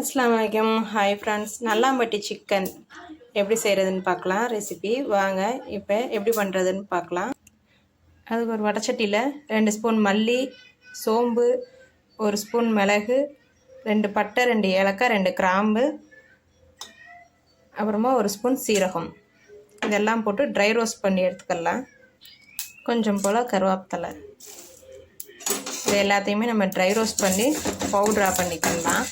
அஸ்லாம் வலைக்கம் hi friends Nallampatti chicken எப்படி செய்கிறதுன்னு பார்க்கலாம். ரெசிபி வாங்க இப்போ எப்படி பண்ணுறதுன்னு பார்க்கலாம். அதுக்கு ஒரு வடச்சட்டியில் ரெண்டு ஸ்பூன் மல்லி சோம்பு ஒரு ஸ்பூன் மிளகு ரெண்டு பட்டை ரெண்டு ஏலக்காய் ரெண்டு கிராம்பு அப்புறமா ஒரு ஸ்பூன் சீரகம். இதெல்லாம் போட்டு ட்ரை ரோஸ்ட் பண்ணி எடுத்துக்கலாம். கொஞ்சம் போல் கருவேப்பிலை. இது எல்லாத்தையுமே நம்ம ட்ரை ரோஸ்ட் பண்ணி பவுட்ராக பண்ணிக்கலாம்.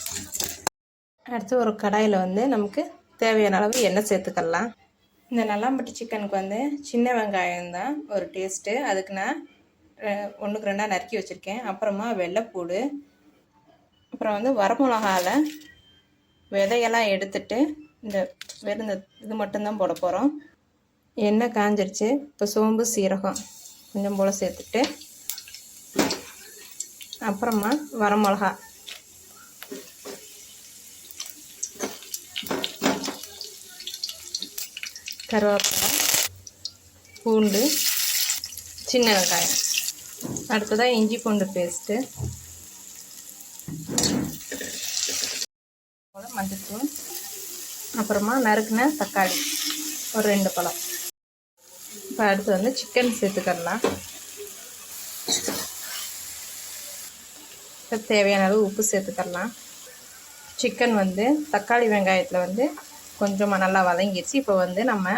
அடுத்து ஒரு கடாயில் வந்து நமக்கு தேவையான அளவு எண்ணெய் சேர்த்துக்கலாம். இந்த நல்லாம்பட்டி சிக்கனுக்கு வந்து சின்ன வெங்காயம் தான் ஒரு டேஸ்ட்டு அதுக்கு நான் ஒன்றுக்கு ரெண்டாக நறுக்கி வச்சுருக்கேன். அப்புறமா வெள்ளைப்பூடு அப்புறம் வந்து வரமிளகாவில் விதையெல்லாம் எடுத்துட்டு இந்த வெறும் இந்த இது மட்டும்தான் போட போகிறோம் எண்ணெய் காஞ்சிருச்சு. இப்போ சோம்பு சீரகம் கொஞ்சம் போல் சேர்த்துட்டு அப்புறமா வரமிளகா. கருவேப்பிலை பூண்டு சின்ன வெங்காயம். அடுத்ததாக இஞ்சி பூண்டு பேஸ்ட்டு மஞ்சத்தூள். அப்புறமா நறுக்குன தக்காளி. ஒரு ரெண்டு பழம். இப்போ அடுத்து வந்து சிக்கன் சேர்த்துக்கலாம் இப்போ தேவையான அளவு உப்பு சேர்த்துக்கலாம் சிக்கன் வந்து தக்காளி வெங்காயத்தில் வந்து கொஞ்சமாக நல்லா வதங்கிடுச்சு இப்போ வந்து நம்ம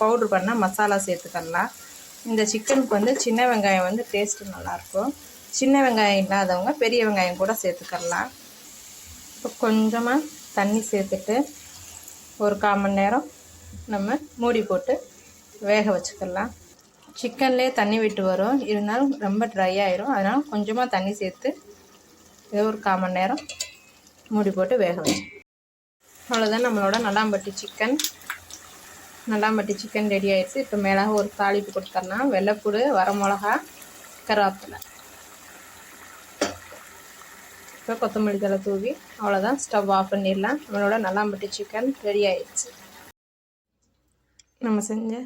பவுட்ரு பண்ண மசாலா சேர்த்துக்கலாம். இந்த சிக்கனுக்கு வந்து சின்ன வெங்காயம் வந்து டேஸ்ட்டு நல்லாயிருக்கும் சின்ன வெங்காயம் இல்லாதவங்க பெரிய வெங்காயம் கூட சேர்த்துக்கலாம். இப்போ கொஞ்சமாக தண்ணி சேர்த்துட்டு ஒரு கால் மணி நேரம் நம்ம மூடி போட்டு வேக வச்சுக்கலாம். சிக்கன்லேயே தண்ணி விட்டு வரும். இருந்தாலும் ரொம்ப ட்ரை ஆயிரும். அதனால் கொஞ்சமாக தண்ணி சேர்த்து இதை ஒரு கால் மணி நேரம் மூடி போட்டு வேக வச்சு அவ்வளோதான் நம்மளோட Nallampatti chicken Nallampatti chicken ready ஆயிடுச்சு. இப்போ மேலாக ஒரு தாளிப்பு கொடுத்தோம்னா வெள்ளைப்பூடு வரமிளகா கருவேப்பிலை. இப்போ கொத்தமல்லி தலை தூவி அவ்வளோதான் ஸ்டவ் ஆஃப் பண்ணிடலாம். நம்மளோட நல்லாம்பட்டி சிக்கன் ரெடி ஆயிடுச்சு. நம்ம செஞ்ச